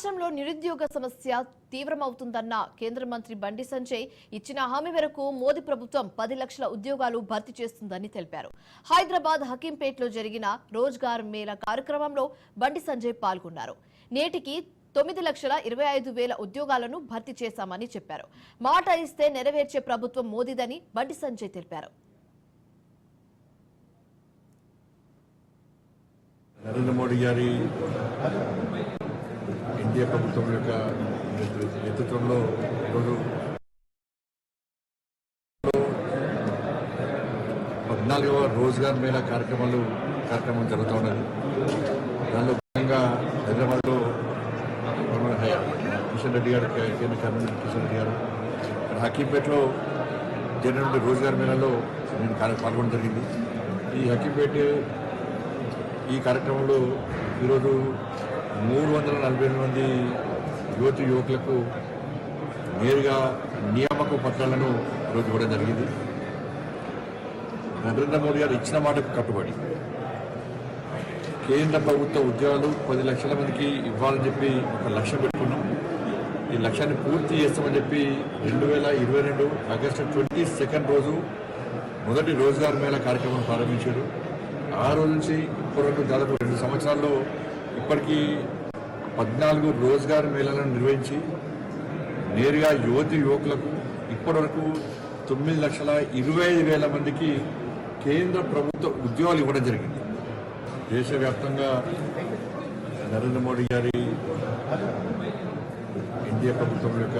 రాష్ట్రంలో నిరుద్యోగ సమస్య తీవ్రమవుతుందన్న కేంద్ర మంత్రి బండి సంజయ్ ఇచ్చిన హామీ మేరకు మోదీ ప్రభుత్వం పది లక్షల ఉద్యోగాలు భర్తీ చేస్తుందని తెలిపారు. హైదరాబాద్ హకీంపేట్లో జరిగిన రోజ్గార్ మేళా కార్యక్రమంలో బండి సంజయ్ పాల్గొన్నారు. నేటికి తొమ్మిది లక్షల ఇరవై ఐదు వేల ఉద్యోగాలను భర్తీ చేశామని చెప్పారు. మాట ఇస్తే నెరవేర్చే ప్రభుత్వం మోదీదని బండి సంజయ్ తెలిపారు. నరేంద్ర మోడీ గారి ఇండియా ప్రభుత్వం యొక్క నేతృత్వంలో ఈరోజు పద్నాలుగవ రోజ్గార్ మేళా కార్యక్రమాలు కార్యక్రమం జరుగుతూ ఉన్నది. దానిలో భాగంగా హైదరాబాద్లో కిషన్ రెడ్డి గారు కేంద్ర కేబినెట్ కిషన్ రెడ్డి గారు. ఇక్కడ హకీంపేటలో జరిగినటువంటి రోజ్గార్ మేళాలో నేను పాల్గొనడం జరిగింది. ఈ హకీంపేట ఈ కార్యక్రమంలో ఈరోజు మూడు వందల నలభై ఎనిమిది మంది యువతి యువకులకు నేరుగా నియామక పత్రాలను ఈరోజు ఇవ్వడం జరిగింది. నరేంద్ర మోడీ గారు ఇచ్చిన మాటకు కట్టుబడి కేంద్ర ప్రభుత్వ ఉద్యోగాలు పది లక్షల మందికి ఇవ్వాలని చెప్పి ఒక లక్ష్యం పెట్టుకున్నాం. ఈ లక్ష్యాన్ని పూర్తి చేస్తామని చెప్పి రెండు వేల ఇరవై రెండు ఆగస్టు ట్వంటీ సెకండ్ రోజు మొదటి రోజుగారు మేళా కార్యక్రమం ప్రారంభించారు. ఆ రోజు నుంచి ఇప్పటివరకు దాదాపు రెండు సంవత్సరాల్లో ఇప్పటికీ పద్నాలుగు రోజ్గార్ మేళాలను నిర్వహించి నేరుగా యువతి యువకులకు ఇప్పటివరకు తొమ్మిది లక్షల ఇరవై ఐదు వేల మందికి కేంద్ర ప్రభుత్వ ఉద్యోగాలు ఇవ్వడం జరిగింది. దేశవ్యాప్తంగా నరేంద్ర మోడీ గారి ఇండియా ప్రభుత్వం యొక్క